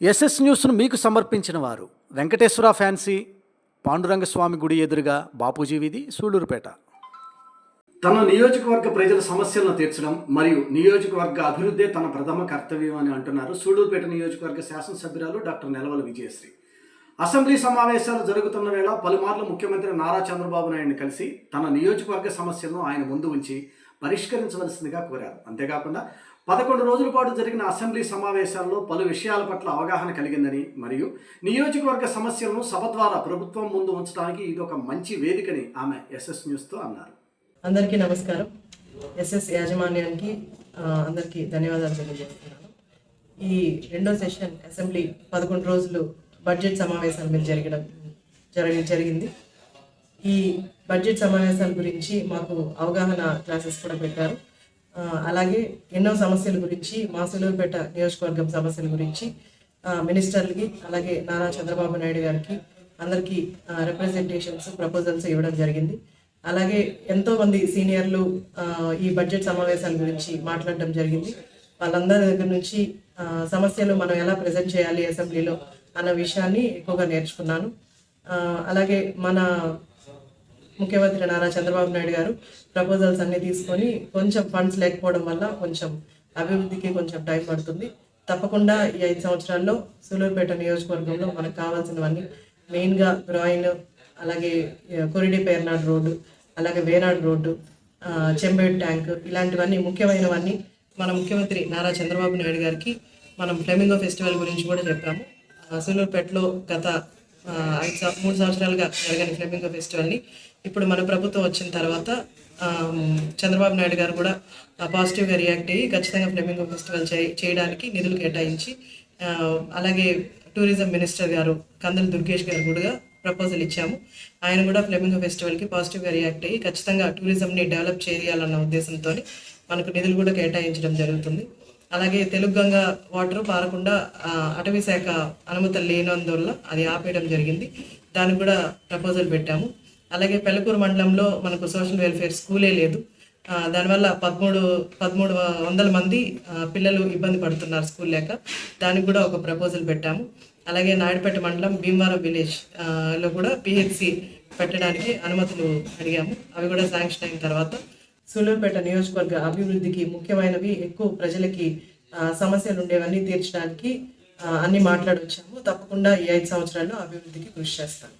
SS న్యూస్ను మీకు సమర్పించిన వారు వెంకటేశ్వర ఫ్యాన్సీ పాండురంగ స్వామి గుడి ఎదురుగా బాపూజీ వీధి సూళ్ళూరుపేట తన నియోజకవర్గ ప్రజల సమస్యలను తీర్చడం మరియు నియోజకవర్గ అభివృద్ధే తన ప్రథమ కర్తవ్యం అని అంటున్నారు సూళ్ళూరుపేట నియోజకవర్గ శాసనసభ్యురాలు డాక్టర్ నెలవల విజయశ్రీ. అసెంబ్లీ సమావేశాలు జరుగుతున్న వేళ పలుమార్లు ముఖ్యమంత్రి నారా చంద్రబాబు నాయుడిని కలిసి తన నియోజకవర్గ సమస్యలను ఆయన ముందు ఉంచి పరిష్కరించవలసిందిగా కోరారు. అంతేకాకుండా పదకొండు రోజుల పాటు జరిగిన అసెంబ్లీ సమావేశాల్లో పలు విషయాల పట్ల అవగాహన కలిగిందని మరియు నియోజకవర్గ సమస్యలను సభ ద్వారా ప్రభుత్వం ముందు ఉంచడానికి ఇది ఒక మంచి వేదికని ఆమె ఎస్ఎస్ న్యూస్తో అన్నారు. అందరికీ నమస్కారం. ఎస్ఎస్ యాజమాన్యానికి అందరికీ ధన్యవాదాలు తెలియజేస్తున్నాను. ఈ రెండో సెషన్ అసెంబ్లీ పదకొండు రోజులు బడ్జెట్ సమావేశాల మీద జరగడం జరగ జరిగింది. ఈ బడ్జెట్ సమావేశాల గురించి మాకు అవగాహన క్లాసెస్ కూడా పెట్టారు. అలాగే ఎన్నో సమస్యల గురించి మా సులువుపేట నియోజకవర్గం సమస్యల గురించి మినిస్టర్లకి అలాగే నారా చంద్రబాబు నాయుడు గారికి అందరికీ రిప్రజెంటేషన్స్ ప్రపోజల్స్ ఇవ్వడం జరిగింది. అలాగే ఎంతో మంది సీనియర్లు ఈ బడ్జెట్ సమావేశాల గురించి మాట్లాడడం జరిగింది. వాళ్ళందరి దగ్గర నుంచి సమస్యలు మనం ఎలా ప్రజెంట్ చేయాలి అసెంబ్లీలో అన్న విషయాన్ని ఎక్కువగా నేర్చుకున్నాను. అలాగే మన ముఖ్యమంత్రి నారా చంద్రబాబు నాయుడు గారు ప్రపోజల్స్ అన్ని తీసుకొని కొంచెం ఫండ్స్ లేకపోవడం వల్ల కొంచెం అభివృద్ధికి కొంచెం టైం పడుతుంది. తప్పకుండా ఈ ఐదు సంవత్సరాల్లో సూలూరుపేట నియోజకవర్గంలో మనకు కావాల్సినవన్నీ మెయిన్గా గ్రాయిన్ అలాగే కొరిడి పేర్నాడు రోడ్డు అలాగే వేనాడు రోడ్డు చెంబేడు ట్యాంక్ ఇలాంటివన్నీ ముఖ్యమైనవన్నీ మన ముఖ్యమంత్రి నారా చంద్రబాబు నాయుడు గారికి మనం ఫ్లెమింగో ఫెస్టివల్ గురించి కూడా చెప్పాము. సూలూరుపేటలో గత ఐదు మూడు సంవత్సరాలుగా జరగని ఫ్లెమింగో ఫెస్టివల్ని. ఇప్పుడు మన ప్రభుత్వం వచ్చిన తర్వాత చంద్రబాబు నాయుడు గారు కూడా పాజిటివ్గా రియాక్ట్ అయ్యి ఖచ్చితంగా ఫ్లెమింగో ఫెస్టివల్ చేయడానికి నిధులు కేటాయించి అలాగే టూరిజం మినిస్టర్ గారు కందల దుర్గేష్ గారు కూడా ప్రపోజల్ ఇచ్చాము. ఆయన కూడా ఫ్లెమింగో ఫెస్టివల్కి పాజిటివ్గా రియాక్ట్ అయ్యి ఖచ్చితంగా టూరిజంని డెవలప్ చేయాలన్న ఉద్దేశంతో మనకు నిధులు కూడా కేటాయించడం జరుగుతుంది. అలాగే తెలుగు గంగ వాటర్ పారకుండా అటవీ శాఖ అనుమతులు లేనందువల్ల అది ఆపేయడం జరిగింది. దానికి కూడా ప్రపోజల్ పెట్టాము. అలాగే పెళ్ళకూరు మండలంలో మనకు సోషల్ వెల్ఫేర్ స్కూలే లేదు. దానివల్ల పదమూడు పదమూడు వందల మంది పిల్లలు ఇబ్బంది పడుతున్నారు స్కూల్ లేక. దానికి కూడా ఒక ప్రపోజల్ పెట్టాము. అలాగే నాయుడుపేట మండలం భీమవరం విలేజ్లో కూడా పిహెచ్సి పెట్టడానికి అనుమతులు అడిగాము. అవి కూడా శాంక్షన్ అయిన తర్వాత సూలూరుపేట నియోజకవర్గ అభివృద్ధికి ముఖ్యమైనవి ఎక్కువ ప్రజలకి సమస్యలు ఉండేవన్నీ తీర్చడానికి అన్ని మాట్లాడొచ్చాము. తప్పకుండా ఈ ఐదు సంవత్సరాల్లో అభివృద్ధికి కృషి చేస్తాను